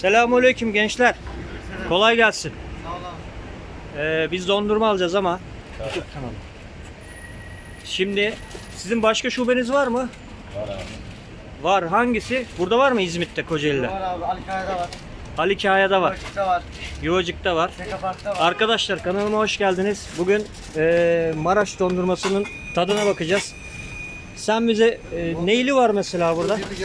Selamünaleyküm gençler. Kolay gelsin. Sağ. Ee, biz dondurma alacağız ama. Tamam. Şimdi sizin başka şubeniz var mı? Var abi. Var. Hangisi? Burada var mı İzmit'te Kocaeli'de? Var abi. Ali Kaya'da var. Ali Kaya'da var. Koçuk'ta var. Yuvacık'ta var. Şaka Park'ta var. Arkadaşlar kanalıma hoş geldiniz. Bugün eee, Maraş dondurmasının tadına bakacağız. Sen bize eee, neyli var mesela burada? Birlik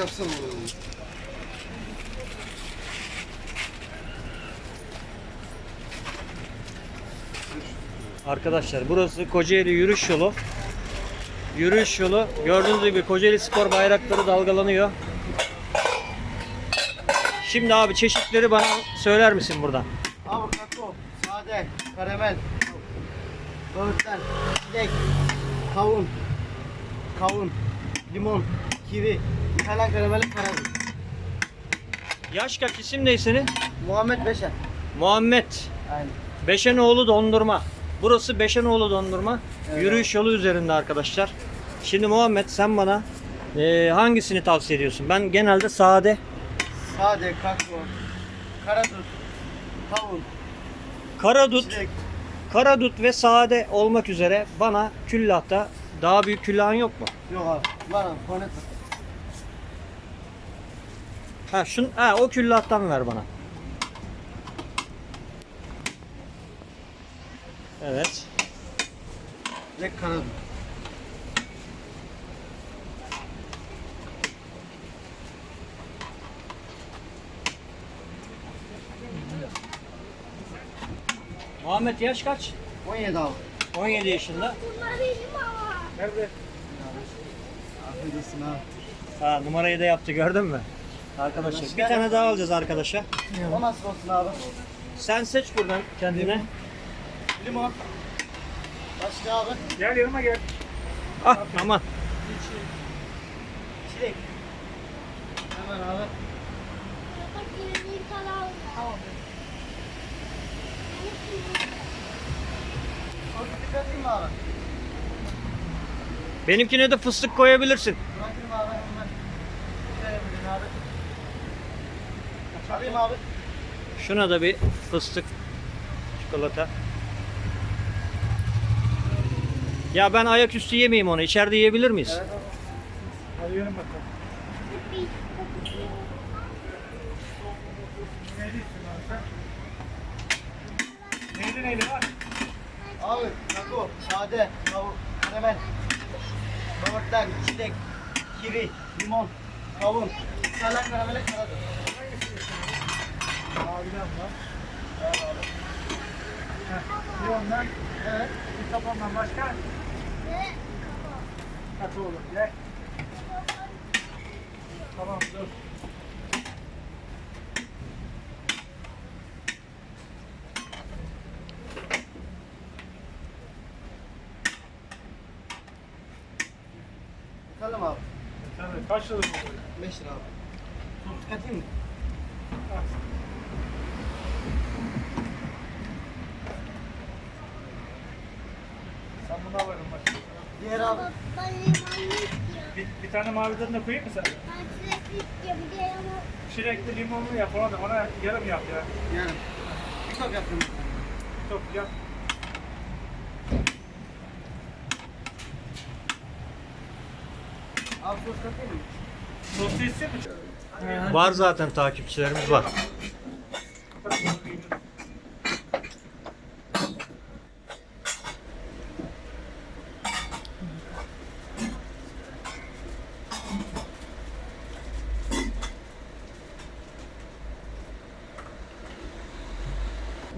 Arkadaşlar burası Kocaeli yürüyüş yolu. Yürüyüş yolu. Gördüğünüz gibi Kocaeli spor bayrakları dalgalanıyor. Şimdi abi çeşitleri bana söyler misin buradan? Abi kakao, sade, karamel, böğürtlen, çilek, kavun, kavun, limon, kivi, İtalyan karameli karadut. Yaş kaç isim ne senin? Muhammed Beşer. Muhammed. Aynen. Beşenoğlu dondurma. Burası Beşenoğlu dondurma. Evet. Yürüyüş yolu üzerinde arkadaşlar. Şimdi Muhammed sen bana eee, hangisini tavsiye ediyorsun? Ben genelde sade, Sade, kakao, karadut, kavun, karadut, çilek. karadut ve sade olmak üzere bana küllahta daha büyük küllahın yok mu? Yok abi. Var abi. Kornet. Ha şun ha o küllahtan ver bana. Evet. Ve karadut. Muhammed yaş kaç? 17 abi. 17 yaşında. Nerede? Afiyet olsun abi. Ha numarayı da yaptı gördün mü? Arkadaşlar bir tane daha alacağız arkadaşa. O nasıl olsun abi? Sen seç buradan kendine. Limon. Başka abi? Gel yanıma gel. Ah aman. Çilek. Hemen abi. Benimkine de fıstık koyabilirsin. Bırakayım abi hemen. Şöyle yapayım abi. Alayım abi. Şuna da bir fıstık çikolata. Ya ben ayaküstü yemeyeyim onu. İçeride yiyebilir miyiz? Evet yürü bakalım. Neydi neydi var? Abi kakao, sade, kavun, karamel, çilek, kivi, limon, kavun, İtalyan karameli karadut. Abiden var. Evet abi. Bir ondan. Evet. Bir tabandan başka. Katı olur. Gel. Tamam dur. Bakalım abi. Tabii kaç yıllık bu? 5 lira abi. Tuz katayım mı? Sen bunu al bakayım bak. Diğer abi. Bir, bir tane maviden de koyayım mı sen? Çilekli limonlu yap ona da ona yarım yap ya. Yani. Bir top yaptım. Çok yap. Abi tuz katayım mı? Soslu istiyor musun? Var zaten takipçilerimiz var.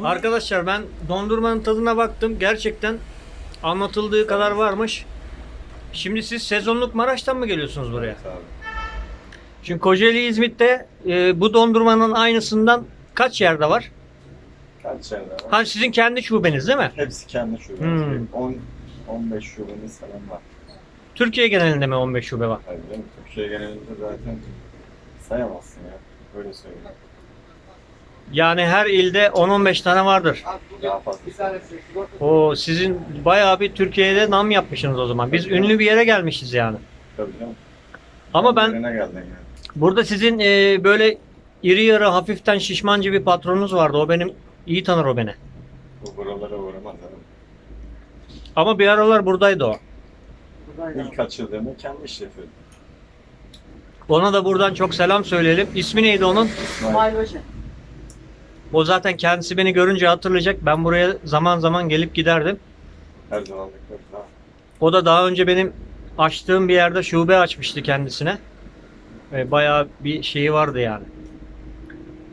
Arkadaşlar ben dondurmanın tadına baktım. Gerçekten anlatıldığı kadar varmış. Şimdi siz sezonluk Maraş'tan mı geliyorsunuz buraya? Çünkü Kocaeli İzmit'te e, bu dondurmanın aynısından kaç yerde var? Kaç yerde var? Ha sizin kendi şubeniz değil mi? Hepsi kendi şubemiz. Hmm. 10 15 şubemiz falan var. Türkiye genelinde mi 15 şube var? Tabii canım. Türkiye genelinde zaten sayamazsın ya. Öyle söyleyeyim. Yani her ilde 10-15 tane vardır. O sizin bayağı bir Türkiye'de nam yapmışsınız o zaman. Biz ünlü bir yere gelmişiz yani. Tabii canım. Ama ben Yerine geldin yani. burada sizin e, böyle iri yarı hafiften şişmancı bir patronunuz vardı. O benim iyi tanır o beni. Bu buralara uğramaz hanım. Ama bir aralar buradaydı o. İlk açıldığında kendi işletiyordu. Ona da buradan çok selam söyleyelim. İsmi neydi onun? İsmail Hoca. O zaten kendisi beni görünce hatırlayacak. Ben buraya zaman zaman gelip giderdim. her zaman bekleriz. O da daha önce benim açtığım bir yerde şube açmıştı kendisine. E, bayağı bir şeyi vardı yani.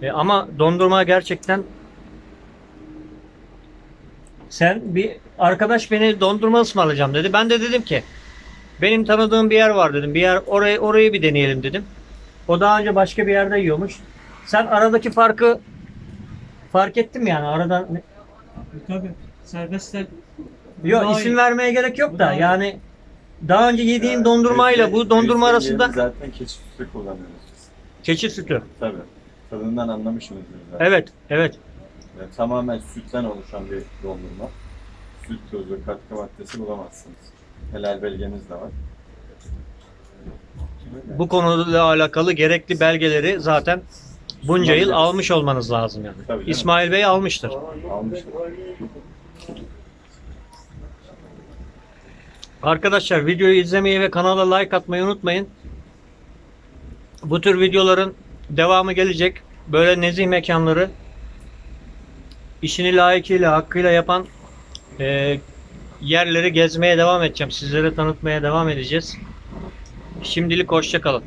E, ama dondurma gerçekten sen bir arkadaş beni dondurma ısmarlayacağım dedi. Ben de dedim ki benim tanıdığım bir yer var dedim. Bir yer orayı orayı bir deneyelim dedim. O daha önce başka bir yerde yiyormuş. Sen aradaki farkı fark ettin mi yani arada Tabii. Serbestle Yok Daha isim iyi. vermeye gerek yok Bu da yani daha önce yediğim Ya, dondurmayla bu dondurma arasında Zaten keçi sütü kullanıyoruz biz. keçi sütü. Tabii. Tadından anlamışsınızdır zaten. Evet, evet. Yani tamamen sütten oluşan bir dondurma. Süt tozu, katkı maddesi bulamazsınız. Helal belgemiz de var. Bu konuyla alakalı gerekli belgeleri zaten bunca yıl almış olmanız lazım yani. Tabii canım. İsmail Bey almıştır. Almıştık. Arkadaşlar videoyu izlemeyi ve kanala like atmayı unutmayın. Bu tür videoların devamı gelecek. Böyle nezih mekanları işini layıkıyla, hakkıyla yapan e, yerleri gezmeye devam edeceğim. Sizlere tanıtmaya devam edeceğiz. Şimdilik hoşça kalın.